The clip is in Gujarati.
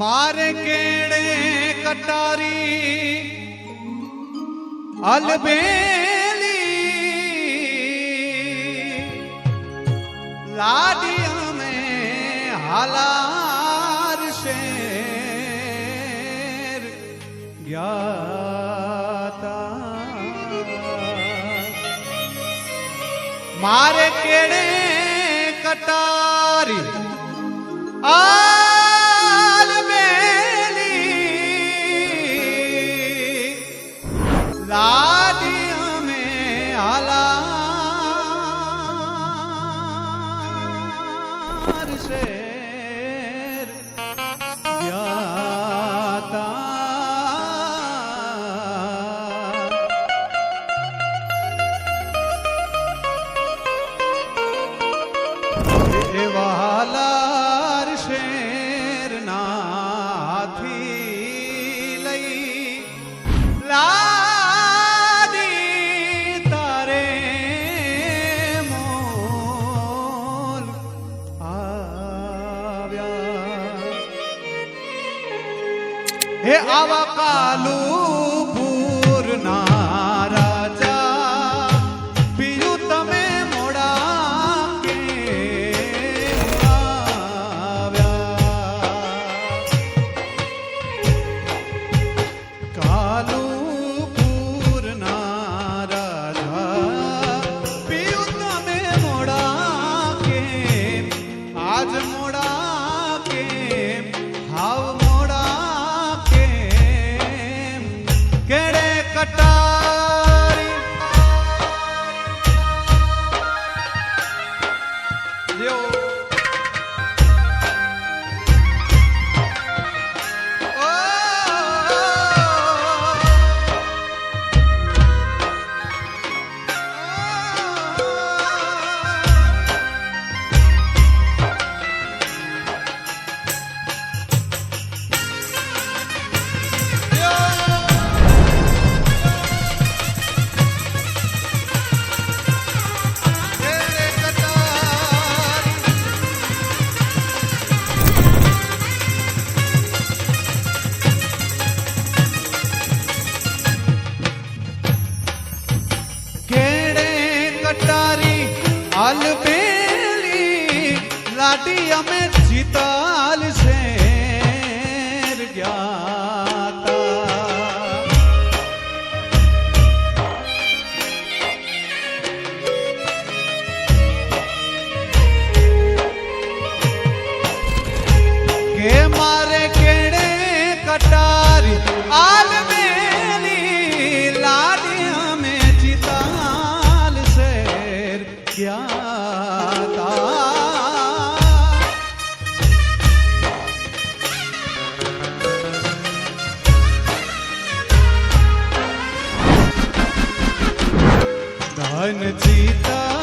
મારે કેણે કટારી અલબેલી. લાડી અમે હાલાર શેર ગયા મારે કેડે કટારી આ say હે આવા કાલું રાડી અમે જીતા ધન જીતા